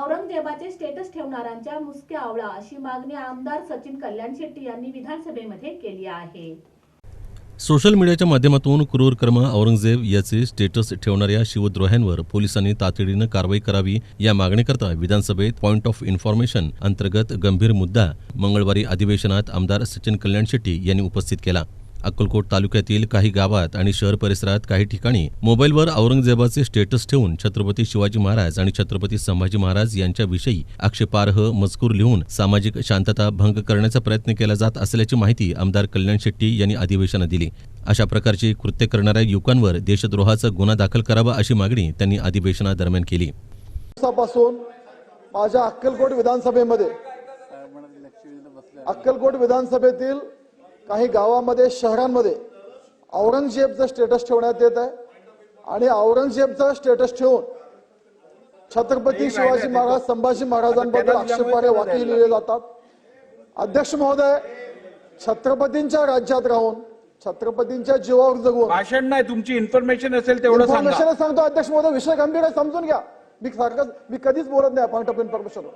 औरंगजेबाचे status ठेवणाऱ्यांच्या मुसक्या आवळा अशी मागणी आमदार सचिन कल्याण शेट्टी यांनी विधानसभेमध्ये केली आहे. सोशल मीडियाच्या माध्यमातून क्रूर कर्म औरंगजेब याचे स्टेटस ठेवणाऱ्या शिवद्रोह्यांवर पोलिसांनी तातडीनं कारवाई करावी या मागणीकरता विधानसभेत पॉईंट ऑफ इन्फॉर्मेशन अंतर्गत गंभीर मुद्दा मंगळवारी अधिवेशनात आमदार सचिन कल्याण शेट्टी यांनी उपस्थित केला. अक्कलकोट तालुक्यातील काही गावात आणि शहर परिसरात काही ठिकाणी मोबाईलवर औरंगजेबाचे स्टेटस ठेवून छत्रपती शिवाजी महाराज आणि छत्रपती संभाजी महाराज यांच्याविषयी आक्षेपार्ह मजकूर लिहून सामाजिक शांतता भंग करण्याचा प्रयत्न केला जात असल्याची माहिती आमदार कल्याण शेट्टी यांनी अधिवेशनात दिली. अशा प्रकारची कृत्य करणाऱ्या युवकांवर देशद्रोहाचा गुन्हा दाखल करावा अशी मागणी त्यांनी अधिवेशनादरम्यान केली. माझ्या अक्कलकोट विधानसभेमध्ये अक्कलकोट विधानसभेतील काही गावामध्ये शहरांमध्ये औरंगजेबचं स्टेटस ठेवण्यात येत आहे. आणि औरंगजेबचं स्टेटस ठेवून छत्रपती शिवाजी महाराज संभाजी महाराजांबद्दल आक्षेपार्ह वाक्य लिहिले जातात. अध्यक्ष महोदय छत्रपतींच्या राज्यात राहून छत्रपतींच्या जीवावर जगून भाषण नाही तुमची इन्फॉर्मेशन असेल तेवढं इन्फॉर्मेशन सांगतो अध्यक्ष महोदय विषय गंभीर आहे समजून घ्या. मी सारखं मी कधीच बोलत नाही पॉईंट ऑफ इन्फॉर्मेशन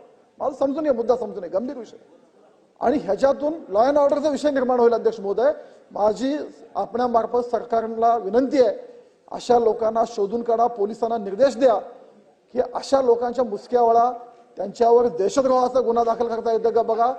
मला समजून घ्या मुद्दा समजून घ्या गंभीर विषय. आणि ह्याच्यातून लॉ अँड ऑर्डरचा विषय निर्माण होईल अध्यक्ष महोदय. माझी आपणामार्फत सरकारला विनंती आहे अशा लोकांना शोधून काढा पोलिसांना निर्देश द्या की अशा लोकांच्या मुसक्यावाळा त्यांच्यावर देशद्रोहाचा गुन्हा दाखल करता येतं का बघा.